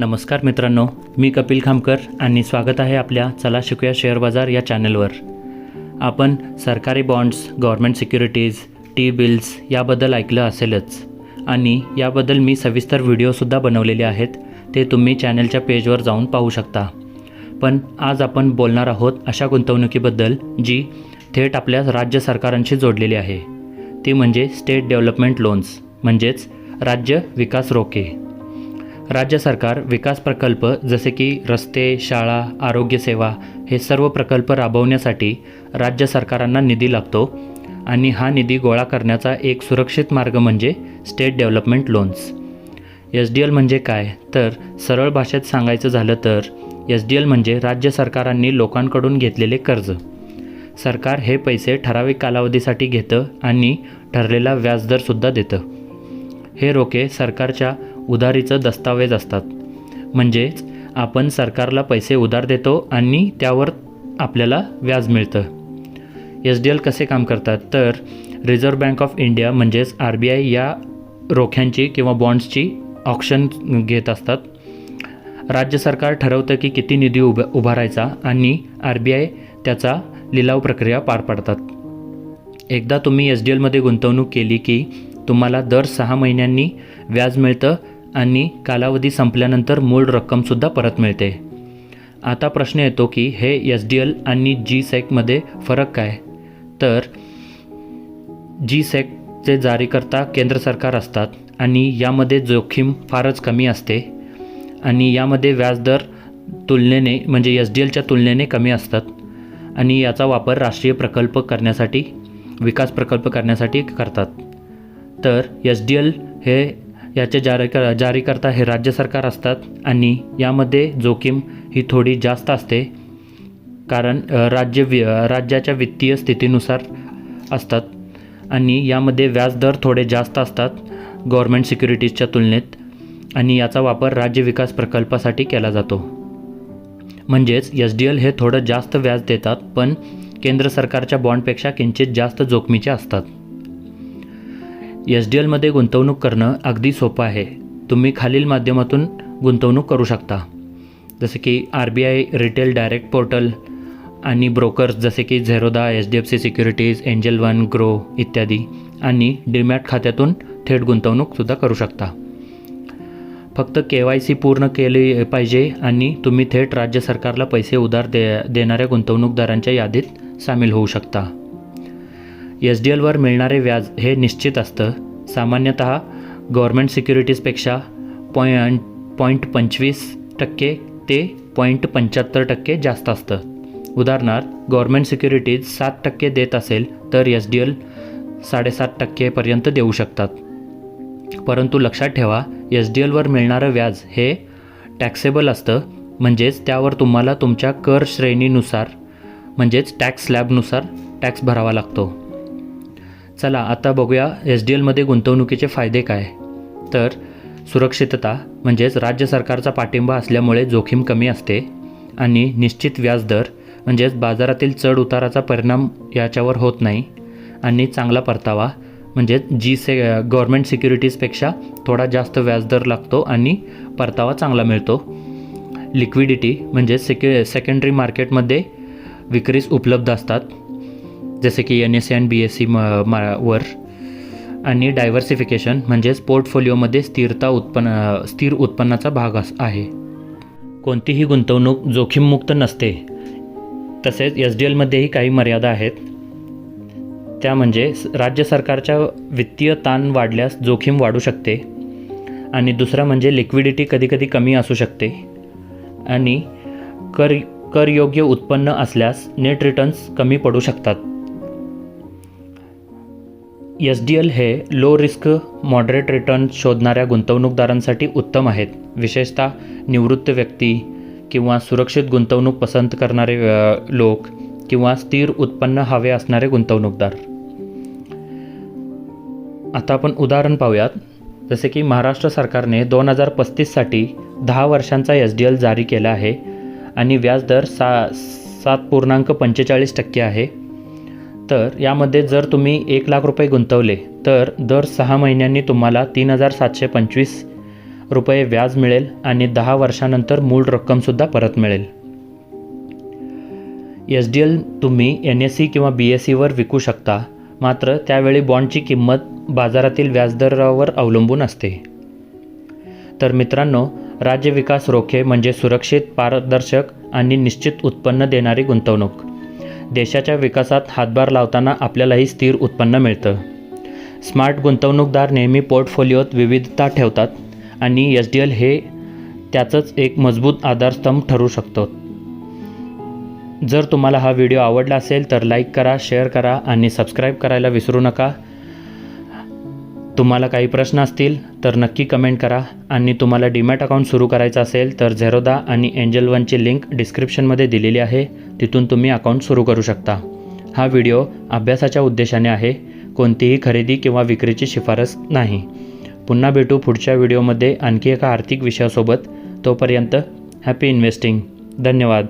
नमस्कार मित्रांनो मी कपिल खामकर आणि स्वागत आहे आपल्या चला शिकूया शेअर बाजार या चॅनलवर. आपण सरकारी bonds government securities T bills याबद्दल ऐकलं असेलच. आणि याबद्दल मी सविस्तर व्हिडिओसुद्धा बनवलेले आहेत ते तुम्ही चॅनलच्या पेजवर जाऊन पाहू शकता. पण आज आपण बोलणार आहोत अशा गुंतवणुकीबद्दल जी थेट आपल्या राज्य सरकारांशी जोडलेली आहे. ती म्हणजे स्टेट डेव्हलपमेंट लोन्स म्हणजेच राज्य विकास रोखे. राज्य सरकार विकास प्रकल्प जसे की रस्ते शाळा आरोग्यसेवा हे सर्व प्रकल्प राबवण्यासाठी राज्य सरकारांना निधी लागतो आणि हा निधी गोळा करण्याचा एक सुरक्षित मार्ग म्हणजे state development loans. S D L म्हणजे काय? तर सरळ भाषेत सांगायचं झालं तर एस डी एल म्हणजे राज्य सरकारांनी लोकांकडून घेतलेले कर्ज. सरकार हे पैसे ठराविक कालावधीसाठी घेतं आणि ठरलेला व्याजदरसुद्धा देतं. हे रोखे सरकारच्या उधारीचं दस्तावेज असतात. म्हणजेच आपण सरकारला पैसे उधार देतो आणि त्यावर आपल्याला व्याज मिळतं. एस डी एल कसे काम करतात? तर रिझर्व्ह बँक ऑफ इंडिया म्हणजेच आर बी आय या रोख्यांची किंवा बॉन्ड्सची ऑप्शन घेत असतात. राज्य सरकार ठरवतं की किती निधी उभ उभारायचा आणि आर बी आय त्याचा लिलाव प्रक्रिया पार पाडतात. एकदा तुम्ही एस डी एलमध्ये गुंतवणूक केली की तुम्हाला दर सहा महिन्यांनी व्याज मिळतं आणि कालावधी संपल्यानंतर मूळ रक्कमसुद्धा परत मिळते. आता प्रश्न येतो की हे एस डी एल आणि जी सेकमध्ये फरक काय? तर जी सेकचे जारीकर्ता केंद्र सरकार असतात आणि यामध्ये जोखीम फारच कमी असते आणि यामध्ये व्याजदर तुलनेने म्हणजे एस डी एलच्या तुलनेने कमी असतात आणि याचा वापर राष्ट्रीय प्रकल्प करण्यासाठी विकास प्रकल्प करण्यासाठी करतात. तर एस डी एल हे याचे जारी जारीकर्ता हे राज्य सरकार असतात आणि यामध्ये जोखीम ही थोडी जास्त असते. कारण राज्य वि राज्याच्या वित्तीय स्थितीनुसार असतात आणि यामध्ये व्याजदर थोडे जास्त असतात गव्हर्मेंट सिक्युरिटीजच्या तुलनेत आणि याचा वापर राज्य विकास प्रकल्पासाठी केला जातो. म्हणजेच एस डी एल हे थोडं जास्त व्याज देतात पण केंद्र सरकारच्या बॉन्डपेक्षा किंचित जास्त जोखमीचे असतात. एस डी एलमध्ये गुंतवणूक करणं अगदी सोपं आहे. तुम्ही खालील माध्यमातून गुंतवणूक करू शकता. जसे की R B I retail direct portal आणि ब्रोकर्स जसे की Zerodha H D F C securities Angel One Groww इत्यादी आणि डीमॅट खात्यातून थेट गुंतवणूकसुद्धा करू शकता. फक्त के वाय सी पूर्ण केली पाहिजे आणि तुम्ही थेट राज्य सरकारला पैसे उधार दे देणाऱ्या गुंतवणूकदारांच्या यादीत सामील होऊ शकता. एस डी एलवर मिळणारे व्याज हे निश्चित असतं. सामान्यतः गव्हर्मेंट सिक्युरिटीजपेक्षा पॉइंट पॉईंट पंचवीस टक्के ते पॉईंट पंच्याहत्तर टक्के जास्त असतं. उदाहरणार्थ गव्हर्मेंट सिक्युरिटीज सात टक्के देत असेल तर एस डी एल साडेसात टक्केपर्यंत देऊ शकतात. परंतु लक्षात ठेवा एस डी एलवर मिळणारं व्याज हे टॅक्सेबल असतं. म्हणजेच त्यावर तुम्हाला तुमच्या कर श्रेणीनुसार म्हणजेच टॅक्स स्लॅबनुसार टॅक्स भरावा लागतो. चला आता बघूया एस डी एलमध्ये गुंतवणुकीचे फायदे काय. तर सुरक्षितता म्हणजेच राज्य सरकारचा पाठिंबा असल्यामुळे जोखीम कमी असते आणि निश्चित व्याजदर म्हणजेच बाजारातील चढ उताराचा परिणाम याच्यावर होत नाही आणि चांगला परतावा म्हणजेच जी से गव्हर्मेंट सिक्युरिटीजपेक्षा थोडा जास्त व्याजदर लागतो आणि परतावा चांगला मिळतो. लिक्विडिटी म्हणजेच सेक्यु सेकंडरी मार्केटमध्ये विक्रीस उपलब्ध असतात. जसे की N S E and B S E म वर. आणि डायव्हर्सिफिकेशन म्हणजेच पोर्टफोलिओमध्ये स्थिरता उत्पन्न स्थिर उत्पन्नाचा भाग अस आहे. कोणतीही गुंतवणूक जोखीममुक्त नसते. तसेच एस डी एलमध्येही काही मर्यादा आहेत. त्या म्हणजे राज्य सरकारच्या वित्तीय ताण वाढल्यास जोखीम वाढू शकते. आणि दुसरं म्हणजे लिक्विडिटी कधीकधी कमी असू शकते. आणि कर करयोग्य उत्पन्न असल्यास नेट रिटर्न्स कमी पडू शकतात. एस डी एल हे लो रिस्क मॉडरेट रिटर्न शोधणाऱ्या गुंतवणूकदारांसाठी उत्तम आहेत. विशेषतः निवृत्त व्यक्ती किंवा सुरक्षित गुंतवणूक पसंत करणारे लोक किंवा स्थिर उत्पन्न हवे असणारे गुंतवणूकदार. आता आपण उदाहरण पाहूयात. जसे की महाराष्ट्र सरकारने दोन हजार पस्तीससाठी दहा वर्षांचा एस डी एल जारी केला आहे आणि व्याजदर सा सात पूर्णांक पंचेचाळीस टक्के आहे. तर यामध्ये जर तुम्ही एक लाख रुपये गुंतवले तर दर सहा महिन्यांनी तुम्हाला तीन हजार सातशे पंचवीस रुपये व्याज मिळेल आणि दहा वर्षानंतर मूळ रक्कमसुद्धा परत मिळेल. एस डी एल तुम्ही एन एस सी किंवा बी एस सीवर विकू शकता मात्र त्यावेळी बॉन्डची किंमत बाजारातील व्याजदरावर अवलंबून असते. तर मित्रांनो राज्य विकास रोखे म्हणजे सुरक्षित पारदर्शक आणि निश्चित उत्पन्न देणारी गुंतवणूक. देशाच्या विकासात हातभार लावताना आपल्यालाही स्थिर उत्पन्न मिळतं. स्मार्ट गुंतवणूकदार नेहमी पोर्टफोलिओत विविधता ठेवतात आणि एस डी एल हे त्याचंच एक मजबूत आधारस्तंभ ठरू शकतो. जर तुम्हाला हा व्हिडिओ आवडला असेल तर लाईक करा शेअर करा आणि सबस्क्राईब करायला विसरू नका. तुम्हाला काही प्रश्न असतील तर नक्की कमेंट करा. आणि तुम्हाला डीमॅट अकाउंट सुरू करायचं असेल तर झेरोदा आणि एंजल वनची लिंक डिस्क्रिप्शनमध्ये दिलेली आहे. तिथून तुम्ही अकाउंट सुरू करू शकता. हा व्हिडिओ अभ्यासाच्या उद्देशाने आहे. कोणतीही खरेदी किंवा विक्रीची शिफारस नाही. पुन्हा भेटू पुढच्या व्हिडिओमध्ये आणखी एका आर्थिक विषयासोबत. तोपर्यंत हॅपी इन्व्हेस्टिंग धन्यवाद.